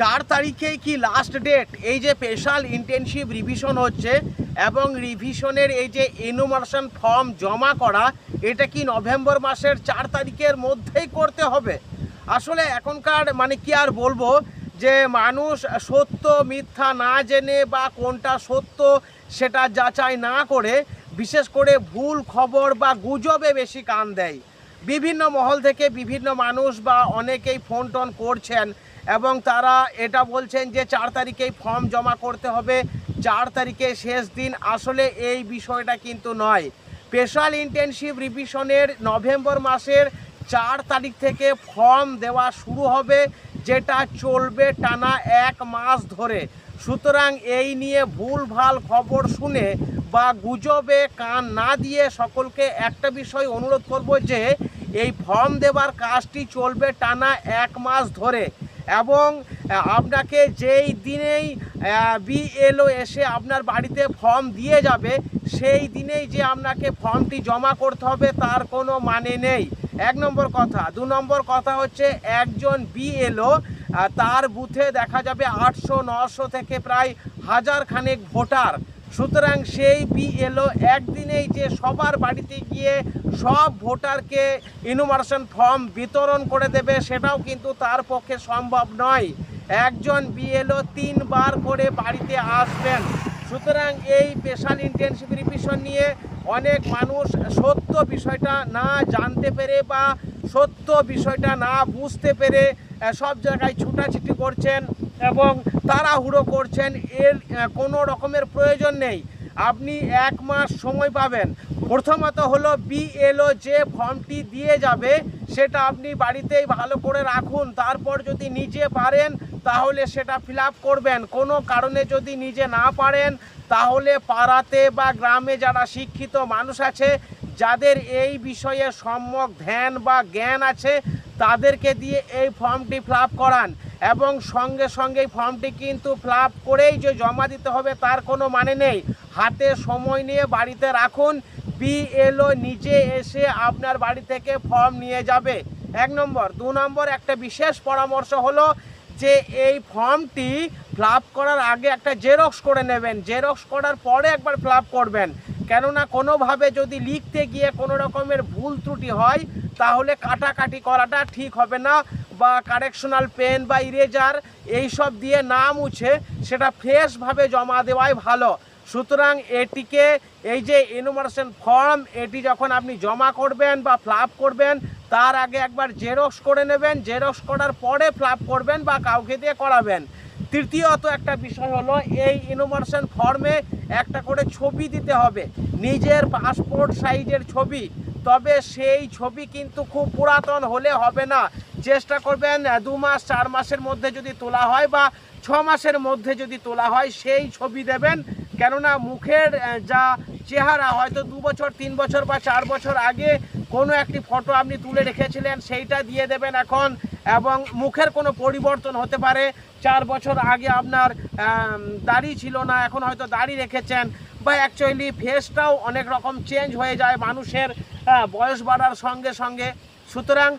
চার তারিখেই কি লাস্ট ডেট এই যে স্পেশাল ইন্টেনসিভ রিভিশন হচ্ছে এবং রিভিশনের এই যে ইনোমার্শন ফর্ম জমা করা, এটা কি নভেম্বর মাসের চার তারিখের মধ্যেই করতে হবে? আসলে এখনকার মানে কি আর বলব, যে মানুষ সত্য মিথ্যা না জেনে বা কোনটা সত্য সেটা যাচাই না করে, বিশেষ করে ভুল খবর বা গুজবে বেশি কান দেয়। বিভিন্ন মহল থেকে বিভিন্ন মানুষ বা অনেকেই ফোন টোন করছেন এবং তারা এটা বলছেন যে চার তারিখেই ফর্ম জমা করতে হবে, চার তারিখে শেষ দিন। আসলে এই বিষয়টা কিন্তু নয়। স্পেশাল ইন্টেনসিভ রিভিশনের নভেম্বর মাসের চার তারিখ থেকে ফর্ম দেওয়া শুরু হবে, যেটা চলবে টানা এক মাস ধরে। সুতরাং এই নিয়ে ভুলভাল খবর শুনে বা গুজবে কান না দিয়ে সকলকে একটা বিষয় অনুরোধ করব যে, এই ফর্ম দেবার কাজটি চলবে টানা এক মাস ধরে এবং আপনাকে যেই দিনেই বিএলও এসে আপনার বাড়িতে ফর্ম দিয়ে যাবে, সেই দিনেই যে আপনাকে ফর্মটি জমা করতে হবে তার কোনো মানে নেই। এক নম্বর কথা। দু নম্বর কথা হচ্ছে একজন বিএলও তার বুথে দেখা যাবে আটশো, নশো থেকে প্রায় হাজার খানেক ভোটার। সুতরাং সেই বিএলও একদিনেই যে সবার বাড়িতে গিয়ে সব ভোটারকে ইনুমার্শন ফর্ম বিতরণ করে দেবে, সেটাও কিন্তু তার পক্ষে সম্ভব নয়। একজন বিএলও তিনবার করে বাড়িতে আসবেন। সুতরাং এই স্পেশাল ইন্টেনসিভ রিভিশন নিয়ে অনেক মানুষ সত্য বিষয়টা না জানতে পেরে বা সত্য বিষয়টা না বুঝতে পেরে সব জায়গায় ছুটাছুটি করছেন। এবং তাড়াহুড়ো করছেন, এর কোনো রকমের প্রয়োজন নেই। আপনি এক মাস সময় পাবেন। প্রথমত হলো বিএলও যে ফর্মটি দিয়ে যাবে, সেটা আপনি বাড়িতেই ভালো করে রাখুন। তারপর যদি নিজে পারেন, তাহলে সেটা ফিল করবেন। কোনো কারণে যদি নিজে না পারেন, তাহলে পাড়াতে বা গ্রামে যারা শিক্ষিত মানুষ আছে যাদের এই বিষয়ে সম্যক ধ্যান বা জ্ঞান আছে, তাদেরকে দিয়ে এই ফর্মটি ফিল করান। এবং সঙ্গে সঙ্গে ফর্মটি কিন্তু ফিল করেই যে জমা দিতে হবে, তার কোনো মানে নেই। হাতে সময় নিয়ে বাড়িতে রাখুন। বিএলও নিজে এসে আপনার বাড়ি থেকে ফর্ম নিয়ে যাবে। এক নম্বর। দু নম্বর, একটা বিশেষ পরামর্শ হলো যে এই ফর্মটি ফিল করার আগে একটা জেরক্স করে নেবেন। জেরক্স করার পরে একবার ফিল করবেন। কেননা কোনোভাবে যদি লিখতে গিয়ে কোনো রকমের ভুল ত্রুটি হয়, তাহলে কাটাকাটি করাটা ঠিক হবে না বা কারেকশনাল পেন বা ইরেজার এইসব দিয়ে না মুছে সেটা ফ্রেশভাবে জমা দেওয়াই ভালো। সুতরাং এটিকে এই যে ইনুমারেশন ফর্ম এটি যখন আপনি জমা করবেন বা ফ্লাপ করবেন, তার আগে একবার জেরক্স করে নেবেন জেরক্স করার পরে ফ্লাপ করবেন বা কাউকে দিয়ে করাবেন। তৃতীয়ত একটা বিষয় হলো, এই ইনোমার্শন ফর্মে একটা করে ছবি দিতে হবে। নিজের পাসপোর্ট সাইজের ছবি। তবে সেই ছবি কিন্তু খুব পুরাতন হলে হবে না। চেষ্টা করবেন দু মাস, চার মাসের মধ্যে যদি তোলা হয় বা ছ মাসের মধ্যে যদি তোলা হয়, সেই ছবি দেবেন। কেননা মুখের যা চেহারা, হয়তো দু বছর, তিন বছর বা চার বছর আগে কোনো একটি ফটো আপনি তুলে রেখেছিলেন, সেইটা দিয়ে দেবেন এখন। এবং মুখের কোনো পরিবর্তন হতে পারে। চার বছর আগে আপনার দাড়ি ছিল না, এখন হয়তো দাড়ি রেখেছেন বা অ্যাকচুয়ালি ফেসটাও অনেক রকম চেঞ্জ হয়ে যায় মানুষের বয়স বাড়ার সঙ্গে সঙ্গে। সুতরাং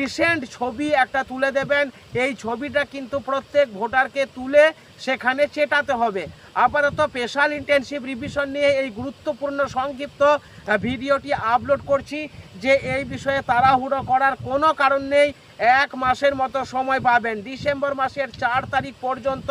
রিসেন্ট ছবি একটা তুলে দেবেন। এই ছবিটা কিন্তু প্রত্যেক ভোটারকে তুলে সেখানে চেটাতে হবে। আপাতত স্পেশাল ইন্টেনসিভ রিভিশন নিয়ে এই গুরুত্বপূর্ণ সংক্ষিপ্ত ভিডিওটি আপলোড করছি যে এই বিষয়ে তাড়াহুড়ো করার কোনো কারণ নেই। এক মাসের মতো সময় পাবেন। ডিসেম্বর মাসের চার তারিখ পর্যন্ত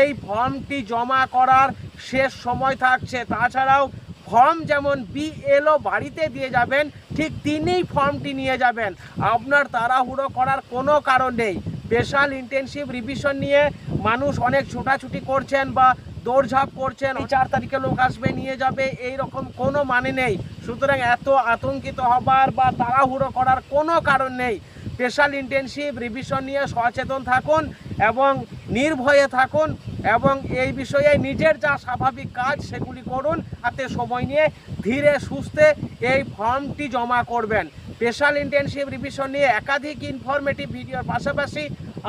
এই ফর্মটি জমা করার শেষ সময় থাকছে। তাছাড়াও ফর্ম যেমন বিএলও বাড়িতে দিয়ে যাবেন, ঠিক তিনিই ফর্মটি নিয়ে যাবেন। আপনার তাড়াহুড়ো করার কোনো কারণ নেই। স্পেশাল ইন্টেনসিভ রিভিশন নিয়ে মানুষ অনেক ছোটাছুটি করছেন বা দৌড়ঝাঁপ করছেন চার তারিখে লোক আসবে, নিয়ে যাবে, এই রকম কোনো মানে নেই। সুতরাং এত আতঙ্কিত হবার বা তাড়াহুড়ো করার কোনো কারণ নেই। স্পেশাল ইন্টেনসিভ রিভিশন নিয়ে সচেতন থাকুন এবং নির্ভয়ে থাকুন এবং এই বিষয়ে নিজের যা স্বাভাবিক কাজ সেগুলি করুন হাতে সময় নিয়ে ধীরে সুস্থে এই ফর্মটি জমা করবেন। স্পেশাল ইন্টেনসিভ রিভিশন নিয়ে একাধিক ইনফরমেটিভ ভিডিওর পাশাপাশি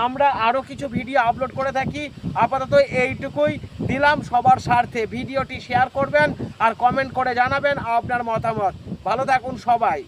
আমরা আরও কিছু ভিডিও আপলোড করে থাকি। আপাতত এইটুকুই দিলাম সবার স্বার্থে। ভিডিওটি শেয়ার করবেন আর কমেন্ট করে জানাবেন আপনার মতামত। ভালো থাকুন সবাই।